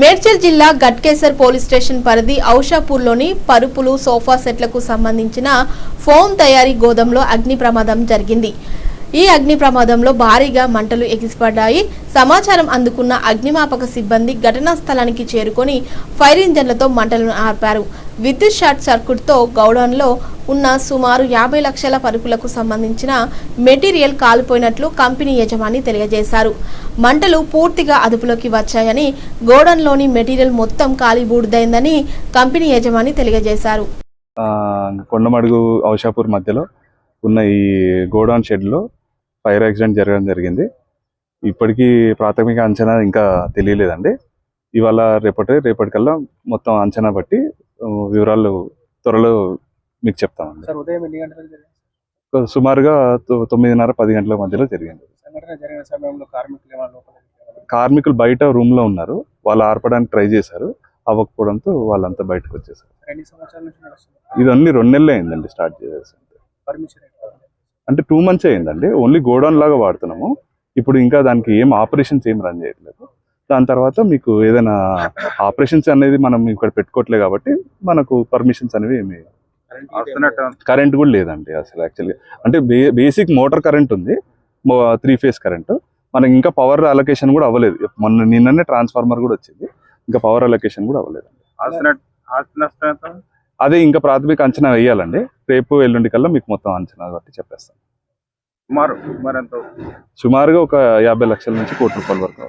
మేడ్చల్ జిల్లా Ghatkesar police station పరిధి ఔషాపూర్లోని పరుపులు సోఫా సెట్లకు సంబంధించిన ఫోమ్ తయారీ గోదాంలో అగ్ని ప్రమాదం జరిగింది. ఈ అగ్ని ప్రమాదంలో భారీగా మంటలు ఎగిసిపడ్డాయి. సమాచారం అందుకున్న అగ్నిమాపక సిబ్బంది ఘటనా స్థలానికి చేరుకొని ఫైర్ ఇంజన్లతో మంటలను ఆర్పారు. విద్యుత్ షార్ట్ సర్క్యూట్తో గౌడౌన్లో ఉన్న సుమారు యాభై లక్షల పరుపులకు సంబంధించిన మెటీరియల్ కాలిపోయినట్లు కంపెనీ యజమాని తెలియజేశారు. మంటలు పూర్తిగా అదుపులోకి వచ్చాయని గోడౌన్లోని మెటీరియల్ మొత్తం కాలిబూడిదైందని కంపెనీ యజమాని తెలియజేశారు. కొండమడుగు ఔషాపూర్ మధ్యలో ఉన్న ఈ గోడౌన్ షెడ్లో ఫైర్ యాక్సిడెంట్ జరగడం జరిగింది. ఇప్పటికీ ప్రాథమిక అంచనా ఇంకా తెలియలేదండి. ఇవాళ రేపటి రేపటికల్లా మొత్తం అంచనా బట్టి వివరాలు త్వరలో మీకు చెప్తామండి. సుమారుగా తొమ్మిదిన్నర పది గంటల మధ్యలో జరిగింది. కార్మికులు బయట రూమ్లో ఉన్నారు. వాళ్ళు ఆర్పడానికి ట్రై చేశారు. అవ్వకపోవడంతో వాళ్ళంతా బయటకు వచ్చేసారు. ఇదన్నీ రెండు నెలలు అయిందండి స్టార్ట్ చేసేసి. పర్మిషన్ అంటే టూ మంత్స్ అయిందండి. ఓన్లీ గోడౌన్ లాగా వాడుతున్నాము. ఇప్పుడు ఇంకా దానికి ఏం ఆపరేషన్స్ ఏం రన్ చేయట్లేదు. దాని తర్వాత మీకు ఏదైనా ఆపరేషన్స్ అనేది మనం ఇక్కడ పెట్టుకోవట్లేదు కాబట్టి మనకు పర్మిషన్స్ అనేవి ఏమి కరెంట్ కూడా లేదండి అసలు యాక్చువల్గా అంటే బేసిక్ మోటార్ కరెంట్ ఉంది. త్రీ ఫేస్ కరెంట్ మనకి ఇంకా పవర్ అలొకేషన్ కూడా అవ్వలేదు. మొన్న నిన్ననే ట్రాన్స్ఫార్మర్ కూడా వచ్చింది. ఇంకా పవర్ అలొకేషన్ కూడా అవ్వలేదు. అదే ఇంకా ప్రాథమిక అంచనా వేయాలండి. రేపు ఎల్లుండి కల్లా మీకు మొత్తం అంచనా బట్టి చెప్పేస్తాను సుమారు సుమారుగా ఒక యాభై లక్షల నుంచి కోటి రూపాయల వరకు